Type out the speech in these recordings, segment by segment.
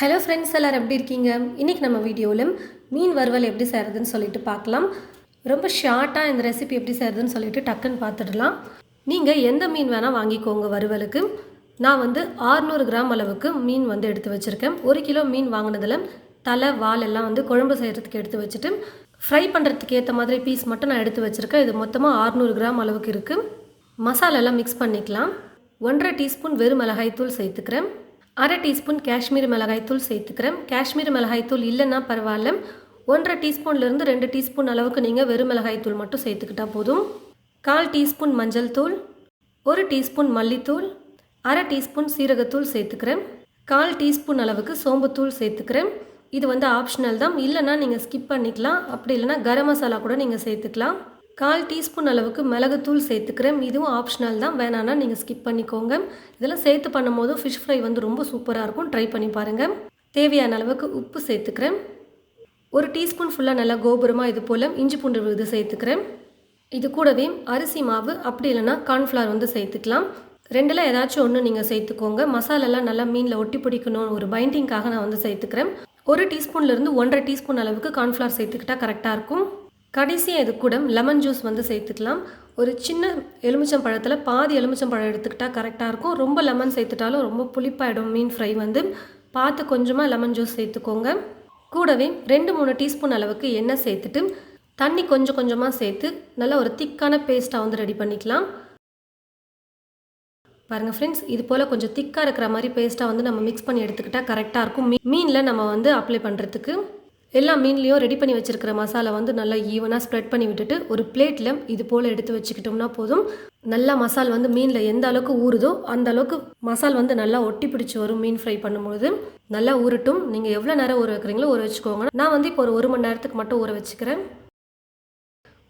Hello friends எல்லோரும் எப்படி இருக்கீங்க? இன்றைக்கி நம்ம வீடியோவில் மீன் வறுவல் எப்படி செய்கிறதுன்னு சொல்லிட்டு பார்க்கலாம். ரொம்ப ஷார்ட்டாக இந்த ரெசிபி எப்படி செய்கிறதுன்னு சொல்லிட்டு டக்குன்னு பார்த்துடலாம். நீங்கள் எந்த மீன் வேணால் வாங்கிக்கோங்க வறுவலுக்கு. நான் வந்து 600 கிராம் அளவுக்கு மீன் வந்து எடுத்து வச்சுருக்கேன். ஒரு கிலோ மீன் வாங்கினதில் தலை வால் எல்லாம் வந்து குழம்பு செய்கிறதுக்கு எடுத்து வச்சுட்டு ஃப்ரை பண்ணுறதுக்கு ஏற்ற மாதிரி பீஸ் மட்டும் நான் எடுத்து வச்சுருக்கேன். இது மொத்தமாக 600 கிராம் அளவுக்கு இருக்குது மசாலாலாம் மிக்ஸ் பண்ணிக்கலாம். ஒன்றரை டீஸ்பூன் வெறும் மிளகாய்த்தூள் சேர்த்துக்கிறேன். அரை டீஸ்பூன் காஷ்மீர் மிளகாய்த்தூள் சேர்த்துக்கிறேன். காஷ்மீர் மிளகாய்த்தூள் இல்லைன்னா பரவாயில்ல. ஒன்றரை டீஸ்பூன்லேருந்து ரெண்டு டீஸ்பூன் அளவுக்கு நீங்கள் வெறும் மிளகாய்த்தூள் மட்டும் சேர்த்துக்கிட்டா போதும். கால் டீஸ்பூன் மஞ்சள் தூள் ஒரு டீஸ்பூன் மல்லித்தூள் அரை டீஸ்பூன் சீரகத்தூள் சேர்த்துக்கிறேன். கால் டீஸ்பூன் அளவுக்கு சோம்புத்தூள் சேர்த்துக்கிறேன். இது வந்து ஆப்ஷனல் தான். இல்லைன்னா நீங்கள் ஸ்கிப் பண்ணிக்கலாம். அப்படி இல்லைன்னா கரம் மசாலா கூட நீங்கள் சேர்த்துக்கலாம். கால் டீஸ்பூன் அளவுக்கு மிளகுத்தூள் சேர்த்துக்கிறேன். இதுவும் ஆப்ஷனல் தான். வேணான்னா நீங்கள் ஸ்கிப் பண்ணிக்கோங்க. இதெல்லாம் சேர்த்து பண்ணும்போது ஃபிஷ் ஃப்ரை வந்து ரொம்ப சூப்பராக இருக்கும். ட்ரை பண்ணி பாருங்கள் தேவையான அளவுக்கு உப்பு சேர்த்துக்கிறேன். ஒரு டீஸ்பூன் ஃபுல்லாக நல்லா கோபுரமாக இது போல் இஞ்சி பூண்டு விழுது சேர்த்துக்கிறேன். இது கூடவே அரிசி மாவு அப்படி இல்லைன்னா கார்ன்ஃப்ளவர் வந்து சேர்த்துக்கலாம். ரெண்டில் ஏதாச்சும் ஒன்று நீங்கள் சேர்த்துக்கோங்க. மசாலாலாம் நல்லா மீனில் ஒட்டி பிடிக்கணும் ஒரு பைண்டிங்காக நான் வந்து சேர்த்துக்கிறேன். ஒரு டீஸ்பூன்லேருந்து ஒன்றரை டீஸ்பூன் அளவுக்கு கார்ன்ஃப்ளவர் சேர்த்துக்கிட்டா கரெக்டாக இருக்கும். கடைசியாக இது கூட லெமன் ஜூஸ் வந்து சேர்த்துக்கலாம். ஒரு சின்ன எலுமிச்சம் பழத்தில் பாதி எலுமிச்சம் பழம் எடுத்துக்கிட்டால் கரெக்டாக இருக்கும். ரொம்ப லெமன் சேர்த்துட்டாலும் ரொம்ப புளிப்பாயிடும் மீன் ஃப்ரை வந்து. பார்த்து கொஞ்சமாக லெமன் ஜூஸ் சேர்த்துக்கோங்க. கூடவே ரெண்டு மூணு டீஸ்பூன் அளவுக்கு எண்ணெய் சேர்த்துட்டு தண்ணி கொஞ்சம் கொஞ்சமாக சேர்த்து நல்லா ஒரு திக்கான பேஸ்ட்டாக வந்து ரெடி பண்ணிக்கலாம். பாருங்கள் ஃப்ரெண்ட்ஸ் இது போல் கொஞ்சம் திக்காக இருக்கிற மாதிரி பேஸ்ட்டாக வந்து நம்ம மிக்ஸ் பண்ணி எடுத்துக்கிட்டால் கரெக்டாக இருக்கும். மீ மீனில் நம்ம வந்து அப்ளை பண்ணுறதுக்கு எல்லா மீன்லேயும் ரெடி பண்ணி வச்சுருக்கிற மசாலா வந்து நல்லா ஈவனாக ஸ்ப்ரெட் பண்ணி விட்டுட்டு ஒரு பிளேட்டில் இது போல் எடுத்து வச்சுக்கிட்டோம்னா போதும். நல்லா மசால் வந்து மீனில் எந்த அளவுக்கு ஊறுதோ அந்த அளவுக்கு மசால் வந்து நல்லா ஒட்டி பிடிச்சி வரும் மீன் ஃப்ரை பண்ணும்பொழுது. நல்லா ஊறட்டும். நீங்கள் எவ்வளோ நேரம் ஊற வைக்கிறீங்களோ ஊற வச்சுக்கோங்க. நான் வந்து இப்போ ஒரு ஒரு மணி நேரத்துக்கு மட்டும் ஊற வச்சுக்கிறேன்.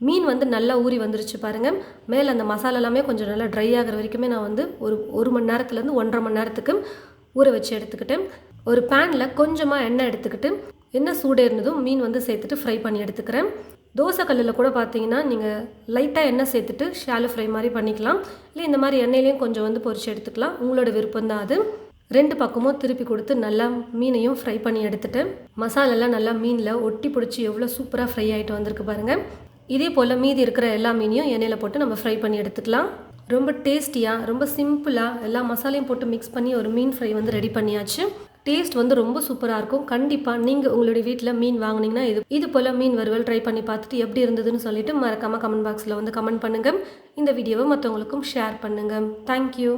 மீன் வந்து நல்லா ஊறி வந்துருச்சு பாருங்கள் மேலே அந்த மசாலா எல்லாமே கொஞ்சம் நல்லா ட்ரை ஆகிற வரைக்குமே நான் வந்து ஒரு ஒரு மணி நேரத்துலேருந்து ஒன்றரை மணி நேரத்துக்கு ஊற வச்சு எடுத்துக்கிட்டேன். ஒரு பேனில் கொஞ்சமாக எண்ணெய் எடுத்துக்கிட்டு எண்ணெய் சூடேறினதும் மீன் வந்து சேர்த்துட்டு ஃப்ரை பண்ணி எடுத்துக்கிறேன். தோசை கல்லில் கூட பார்த்தீங்கன்னா நீங்கள் லைட்டாக எண்ணெய் சேர்த்துட்டு ஷாலோ ஃப்ரை மாதிரி பண்ணிக்கலாம். இல்லை இந்த மாதிரி எண்ணெயிலையும் கொஞ்சம் வந்து பொறிச்சு எடுத்துக்கலாம். உங்களோட விருப்பம் தான் அது. ரெண்டு பக்கமும் திருப்பி கொடுத்து நல்லா மீனையும் ஃப்ரை பண்ணி எடுத்துட்டேன். மசாலெல்லாம் நல்லா மீனில் ஒட்டி பிடிச்சி எவ்வளோ சூப்பராக ஃப்ரை ஆகிட்டு வந்திருக்கு பாருங்கள் இதே போல் மீதி இருக்கிற எல்லா மீனையும் எண்ணெயில் போட்டு நம்ம ஃப்ரை பண்ணி எடுத்துக்கலாம். ரொம்ப டேஸ்டியாக ரொம்ப சிம்பிளாக எல்லா மசாலையும் போட்டு மிக்ஸ் பண்ணி ஒரு மீன் ஃப்ரை வந்து ரெடி பண்ணியாச்சு. டேஸ்ட் வந்து ரொம்ப சூப்பராக இருக்கும். கண்டிப்பாக நீங்கள் உங்களுடைய வீட்டில் மீன் வாங்கினீங்கன்னா இது இது போல் மீன் வறுவல் ட்ரை பண்ணி பார்த்துட்டு எப்படி இருந்ததுன்னு சொல்லிட்டு மறக்காமல் கமெண்ட் பாக்ஸில் வந்து கமெண்ட் பண்ணுங்கள் இந்த வீடியோவை மற்றவங்களுக்கும் ஷேர் பண்ணுங்கள் தேங்க்யூ